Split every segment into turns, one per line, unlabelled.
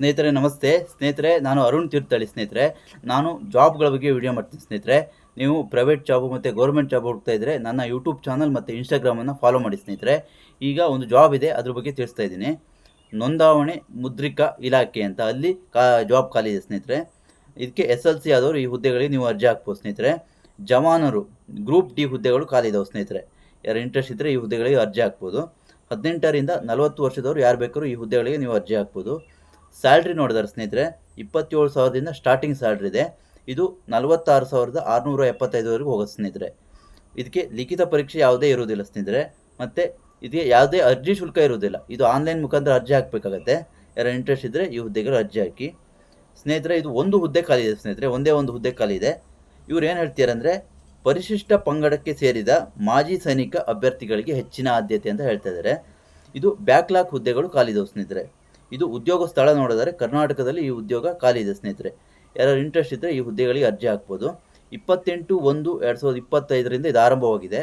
ಸ್ನೇಹಿತರೆ, ನಮಸ್ತೆ. ಸ್ನೇಹಿತರೆ, ನಾನು ಅರುಣ್ ತೀರ್ಥಳ್ಳಿ ಸ್ನೇಹಿತರೆ. ನಾನು ಜಾಬ್ಗಳ ಬಗ್ಗೆ ವಿಡಿಯೋ ಮಾಡ್ತೀನಿ ಸ್ನೇಹಿತರೆ. ನೀವು ಪ್ರೈವೇಟ್ ಜಾಬು ಮತ್ತು ಗೌರ್ಮೆಂಟ್ ಜಾಬ್ ಹೋಗ್ತಾ ಇದ್ದರೆ ನನ್ನ ಯೂಟ್ಯೂಬ್ ಚಾನಲ್ ಮತ್ತು ಇನ್ಸ್ಟಾಗ್ರಾಮನ್ನು ಫಾಲೋ ಮಾಡಿ ಸ್ನೇಹಿತರೆ. ಈಗ ಒಂದು ಜಾಬ್ ಇದೆ, ಅದ್ರ ಬಗ್ಗೆ ತಿಳಿಸ್ತಾ ಇದ್ದೀನಿ. ನೋಂದಾವಣೆ ಮುದ್ರಿಕಾ ಇಲಾಖೆ ಅಂತ ಅಲ್ಲಿ ಕಾ, ಜಾಬ್ ಖಾಲಿ ಇದೆ ಸ್ನೇಹಿತರೆ. ಇದಕ್ಕೆ ಎಸ್ ಎಲ್ ಸಿ ಆದವರು ಈ ಹುದ್ದೆಗಳಿಗೆ ನೀವು ಅರ್ಜಿ ಹಾಕ್ಬೋದು ಸ್ನೇಹಿತರೆ. ಜವಾನರು, ಗ್ರೂಪ್ ಡಿ ಹುದ್ದೆಗಳು ಖಾಲಿ ಇದಾವೆ ಸ್ನೇಹಿತರೆ. ಯಾರು ಇಂಟ್ರೆಸ್ಟ್ ಇದ್ದರೆ ಈ ಹುದ್ದೆಗಳಿಗೆ ಅರ್ಜಿ ಹಾಕ್ಬೋದು. ಹದಿನೆಂಟರಿಂದ ನಲವತ್ತು ವರ್ಷದವರು ಯಾರು ಬೇಕಾದ್ರೂ ಈ ಹುದ್ದೆಗಳಿಗೆ ನೀವು ಅರ್ಜಿ ಹಾಕ್ಬೋದು. ಸ್ಯಾಲ್ರಿ ನೋಡಿದಾರೆ ಸ್ನೇಹಿತರೆ, ಇಪ್ಪತ್ತೇಳು ಸಾವಿರದಿಂದ ಸ್ಟಾರ್ಟಿಂಗ್ ಸ್ಯಾಲ್ರಿ ಇದೆ. ಇದು ನಲವತ್ತಾರು ಸಾವಿರದ ಆರುನೂರ ಎಪ್ಪತ್ತೈದುವರೆಗೂ ಹೋಗುತ್ತೆ ಸ್ನೇಹಿತರೆ. ಇದಕ್ಕೆ ಲಿಖಿತ ಪರೀಕ್ಷೆ ಯಾವುದೇ ಇರುವುದಿಲ್ಲ ಸ್ನೇಹಿತರೆ. ಮತ್ತು ಇದಕ್ಕೆ ಯಾವುದೇ ಅರ್ಜಿ ಶುಲ್ಕ ಇರುವುದಿಲ್ಲ. ಇದು ಆನ್ಲೈನ್ ಮುಖಾಂತರ ಅರ್ಜಿ ಹಾಕಬೇಕಾಗತ್ತೆ. ಯಾರು ಇಂಟ್ರೆಸ್ಟ್ ಇದ್ದರೆ ಈ ಹುದ್ದೆಗಳು ಅರ್ಜಿ ಹಾಕಿ. ಸ್ನೇಹಿತರೆ, ಇದು ಒಂದು ಹುದ್ದೆ ಖಾಲಿ ಇದೆ ಸ್ನೇಹಿತರೆ. ಒಂದೇ ಒಂದು ಹುದ್ದೆ ಖಾಲಿ ಇದೆ. ಇವ್ರು ಏನು ಹೇಳ್ತಾರೆ ಅಂದರೆ, ಪರಿಶಿಷ್ಟ ಪಂಗಡಕ್ಕೆ ಸೇರಿದ ಮಾಜಿ ಸೈನಿಕ ಅಭ್ಯರ್ಥಿಗಳಿಗೆ ಹೆಚ್ಚಿನ ಆದ್ಯತೆ ಅಂತ ಹೇಳ್ತಾ ಇದ್ದಾರೆ. ಇದು ಬ್ಯಾಕ್ಲಾಕ್ ಹುದ್ದೆಗಳು ಖಾಲಿ ಇದಾವೆ ಸ್ನೇಹಿತರೆ. ಇದು ಉದ್ಯೋಗ ಸ್ಥಳ ನೋಡಿದರೆ ಕರ್ನಾಟಕದಲ್ಲಿ ಈ ಉದ್ಯೋಗ ಖಾಲಿ ಇದೆ, ಸ್ನೇಹಿತರೆ. ಯಾರು ಇಂಟ್ರೆಸ್ಟ್ ಇದ್ದರೆ ಈ ಹುದ್ದೆಗಳಿಗೆ ಅರ್ಜಿ ಹಾಕ್ಬೋದು. ಇಪ್ಪತ್ತೆಂಟು ಒಂದು ಎರಡು ಸಾವಿರದ ಇಪ್ಪತ್ತೈದರಿಂದ ಇದು ಆರಂಭವಾಗಿದೆ.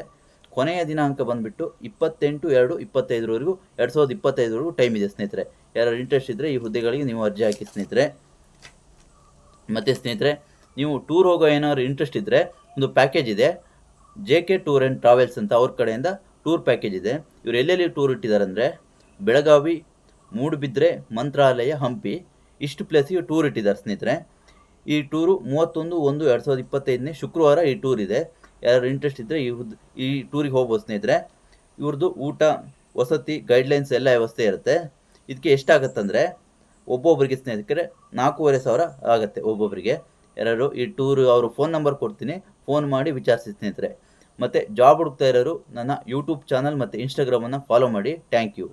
ಕೊನೆಯ ದಿನಾಂಕ ಬಂದುಬಿಟ್ಟು ಇಪ್ಪತ್ತೆಂಟು ಎರಡು ಇಪ್ಪತ್ತೈದರವರೆಗೂ ಎರಡು ಸಾವಿರದ ಇಪ್ಪತ್ತೈದರವರೆಗೂ ಟೈಮ್ ಇದೆ, ಸ್ನೇಹಿತರೆ. ಯಾರು ಇಂಟ್ರೆಸ್ಟ್ ಇದ್ದರೆ ಈ ಹುದ್ದೆಗಳಿಗೆ ನೀವು ಅರ್ಜಿ ಹಾಕಿ, ಸ್ನೇಹಿತರೆ. ಮತ್ತು ಸ್ನೇಹಿತರೆ, ನೀವು ಟೂರ್ ಹೋಗೋ ಏನಾದ್ರು ಇಂಟ್ರೆಸ್ಟ್ ಇದ್ದರೆ ಒಂದು ಪ್ಯಾಕೇಜ್ ಇದೆ. J K tour and travels ಅಂತ ಅವ್ರ ಕಡೆಯಿಂದ ಟೂರ್ ಪ್ಯಾಕೇಜ್ ಇದೆ. ಇವರು ಎಲ್ಲೆಲ್ಲಿ ಟೂರ್ ಇಟ್ಟಿದ್ದಾರೆ ಅಂದರೆ ಬೆಳಗಾವಿ ಮೂಡುಬಿದ್ರೆ ಮಂತ್ರಾಲಯ ಹಂಪಿ. ಇಷ್ಟು ಪ್ಲೇಸಿಗೆ ಟೂರ್ ಇಟ್ಟಿದ್ದಾರೆ ಸ್ನೇಹಿತರೆ. ಈ ಟೂರು ಮೂವತ್ತೊಂದು ಒಂದು ಎರಡು ಸಾವಿರದ ಇಪ್ಪತ್ತೈದನೇ ಶುಕ್ರವಾರ ಈ ಟೂರ್ ಇದೆ. ಯಾರು ಇಂಟ್ರೆಸ್ಟ್ ಇದ್ದರೆ ಈ ಟೂರಿಗೆ ಹೋಗ್ಬೋದು ಸ್ನೇಹಿತರೆ. ಇವ್ರದ್ದು ಊಟ, ವಸತಿ ಗೈಡ್ಲೈನ್ಸ್ ಎಲ್ಲ ವ್ಯವಸ್ಥೆ ಇರುತ್ತೆ. ಇದಕ್ಕೆ ಎಷ್ಟಾಗತ್ತಂದರೆ ಒಬ್ಬೊಬ್ಬರಿಗೆ ಸ್ನೇಹಿತರೆ ನಾಲ್ಕೂವರೆ ಸಾವಿರ ಆಗುತ್ತೆ ಒಬ್ಬೊಬ್ಬರಿಗೆ ಯಾರು ಈ ಟೂರ್ ಅವರು ಫೋನ್ ನಂಬರ್ ಕೊಡ್ತೀನಿ ಫೋನ್ ಮಾಡಿ ವಿಚಾರಿಸಿ ಸ್ನೇಹಿತರೆ. ಮತ್ತು ಜಾಬ್ ಹುಡುಕ್ತಾ ಇರೋರು ನನ್ನ ಯೂಟ್ಯೂಬ್ ಚಾನಲ್ ಮತ್ತು ಇನ್ಸ್ಟಾಗ್ರಾಮನ್ನು ಫಾಲೋ ಮಾಡಿ. Thank you